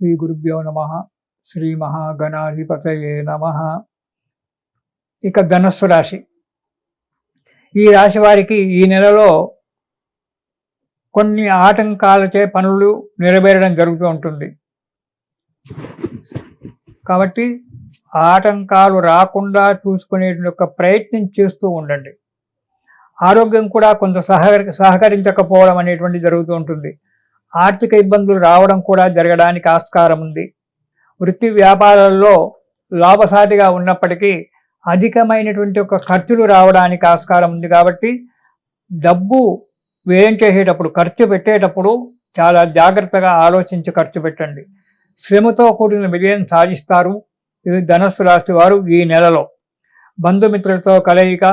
శ్రీ గురుభ్యో నమ శ్రీ మహాగణాధిపతయే నమ. ఇక ధనస్సు రాశి. ఈ రాశి వారికి ఈ నెలలో కొన్ని ఆటంకాలచే పనులు నెరవేరడం జరుగుతూ ఉంటుంది. కాబట్టి ఆటంకాలు రాకుండా చూసుకునే యొక్క ప్రయత్నం చేస్తూ ఉండండి. ఆరోగ్యం కూడా కొంత సహకరి సహకరించకపోవడం అనేటువంటి జరుగుతూ ఉంటుంది. ఆర్థిక ఇబ్బందులు రావడం కూడా జరగడానికి ఆస్కారం ఉంది. వృత్తి వ్యాపారాల్లో లాభసాటిగా ఉన్నప్పటికీ అధికమైనటువంటి ఒక ఖర్చులు రావడానికి ఆస్కారం ఉంది కాబట్టి డబ్బు వ్యయం చేసేటప్పుడు ఖర్చు పెట్టేటప్పుడు చాలా జాగ్రత్తగా ఆలోచించి ఖర్చు పెట్టండి. శ్రమతో కూడిన విజయం సాధిస్తారు. ఇది ధనస్సు రాశి వారు ఈ నెలలో. బంధుమిత్రులతో కలయిక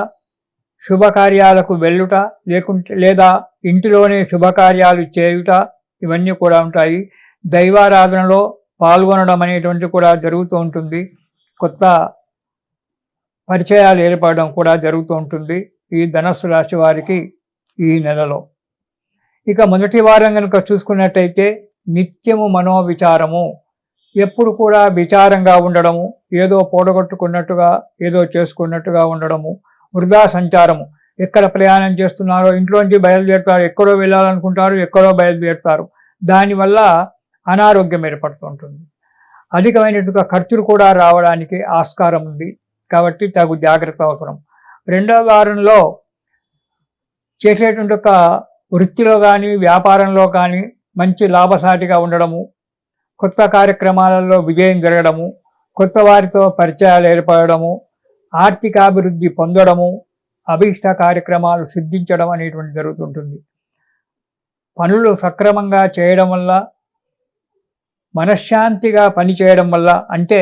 శుభకార్యాలకు వెళ్ళుట లేకుంటే లేదా ఇంటిలోనే శుభకార్యాలు చేయుట ఇవన్నీ కూడా ఉంటాయి. దైవారాధనలో పాల్గొనడం అనేటువంటి కూడా జరుగుతూ ఉంటుంది. కొత్త పరిచయాలు ఏర్పడడం కూడా జరుగుతూ ఉంటుంది ఈ ధనస్సు రాశి వారికి ఈ నెలలో. ఇక మొదటి వారం కనుక చూసుకున్నట్టయితే నిత్యము మనోవిచారము. ఎప్పుడు కూడా విచారంగా ఉండడము ఏదో పోడగొట్టుకున్నట్టుగా ఏదో చేసుకున్నట్టుగా ఉండడము వృధా సంచారము. ఎక్కడ ప్రయాణం చేస్తున్నారో ఇంట్లోంచి బయలుదేరుతారు ఎక్కడో వెళ్ళాలనుకుంటారు ఎక్కడో బయలుదేరుతారు. దానివల్ల అనారోగ్యం ఏర్పడుతుంటుంది అధికమైనట్టుగా ఖర్చులు కూడా రావడానికి ఆస్కారం ఉంది. కాబట్టి తగు జాగ్రత్త అవసరం. రెండవ వారంలో చేసేటువంటి ఒక వృత్తిలో కానీ వ్యాపారంలో కానీ మంచి లాభసాటిగా ఉండడము కొత్త కార్యక్రమాలలో విజయం జరగడము కొత్త వారితో పరిచయాలు ఏర్పడము ఆర్థికాభివృద్ధి పొందడము అభీష్ట కార్యక్రమాలు సిద్ధించడం అనేటువంటి జరుగుతుంటుంది. పనులు సక్రమంగా చేయడం వల్ల మనశ్శాంతిగా పని చేయడం వల్ల అంటే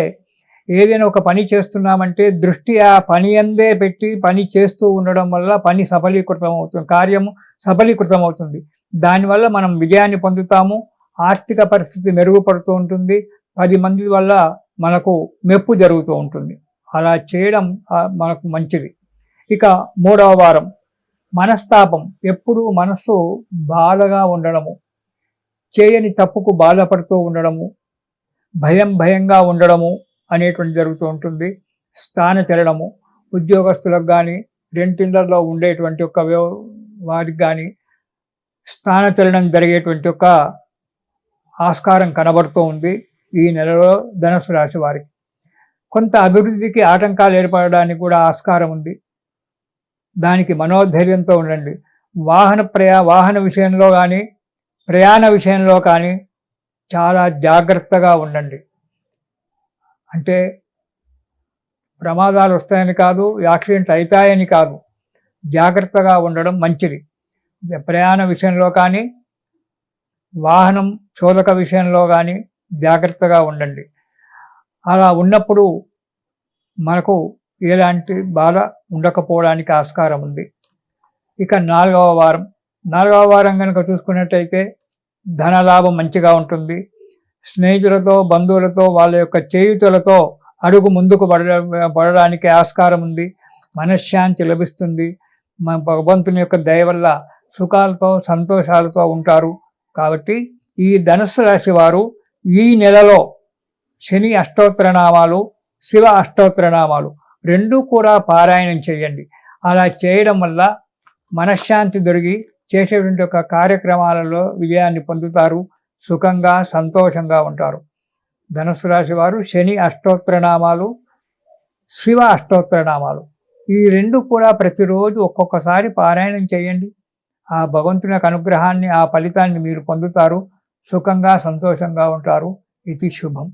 ఏదైనా ఒక పని చేస్తున్నామంటే దృష్టి ఆ పని అందే పెట్టి పని చేస్తూ ఉండడం వల్ల పని సఫలీకృతం అవుతుంది కార్యము సఫలీకృతం అవుతుంది దానివల్ల మనం విజయాన్ని పొందుతాము ఆర్థిక పరిస్థితి మెరుగుపడుతూ ఉంటుంది పది మంది వల్ల మనకు మెప్పు జరుగుతూ ఉంటుంది. అలా చేయడం మనకు మంచిది. ఇక మూడవ వారం. మనస్తాపం. ఎప్పుడూ మనస్సు బాధగా ఉండడము. చేయని తప్పుకు బాధపడుతూ ఉండడము. భయం భయంగా ఉండడము అనేటువంటి జరుగుతూ ఉంటుంది. స్థాన చలనము. ఉద్యోగస్తులకు కానీ రెంటిండర్లో ఉండేటువంటి ఒక వారికి కానీ స్థాన చలనం జరిగేటువంటి ఒక ఆస్కారం కనబడుతూ ఉంది ఈ నెలలో ధనుసు రాశి వారికి. కొంత అభివృద్ధికి ఆటంకాలు ఏర్పడడానికి కూడా ఆస్కారం ఉంది. దానికి మనోధైర్యంతో ఉండండి. వాహన ప్రయా వాహన విషయంలో కానీ ప్రయాణ విషయంలో కానీ చాలా జాగ్రత్తగా ఉండండి. అంటే ప్రమాదాలు వస్తాయని కాదు యాక్సిడెంట్ అవుతాయని కాదు. జాగ్రత్తగా ఉండడం మంచిది. ప్రయాణ విషయంలో కానీ వాహనం చోదక విషయంలో కానీ జాగ్రత్తగా ఉండండి. అలా ఉన్నప్పుడు మనకు ఎలాంటి బాధ ఉండకపోవడానికి ఆస్కారం ఉంది. ఇక నాలుగవ వారం. నాలుగవ వారం కనుక చూసుకున్నట్టయితే ధనలాభం మంచిగా ఉంటుంది. స్నేహితులతో బంధువులతో వాళ్ళ యొక్క చేయుతులతో అడుగు ముందుకు పడ పడడానికి ఆస్కారం ఉంది. మనశ్శాంతి లభిస్తుంది. మన భగవంతుని యొక్క దయ వల్ల సుఖాలతో సంతోషాలతో ఉంటారు. కాబట్టి ఈ ధనుస్సు రాశి వారు ఈ నెలలో శని అష్టోత్తరనామాలు శివ అష్టోత్తరనామాలు రెండూ కూడా పారాయణం చేయండి. అలా చేయడం వల్ల మనశ్శాంతి దొరికి చేసేటువంటి యొక్క కార్యక్రమాలలో విజయాన్ని పొందుతారు. సుఖంగా సంతోషంగా ఉంటారు. ధనుసు రాశి వారు శని అష్టోత్తరనామాలు శివ అష్టోత్తరనామాలు ఈ రెండు కూడా ప్రతిరోజు ఒక్కొక్కసారి పారాయణం చేయండి. ఆ భగవంతుని యొక్క అనుగ్రహాన్ని ఆ ఫలితాన్ని మీరు పొందుతారు. సుఖంగా సంతోషంగా ఉంటారు. ఇది శుభం.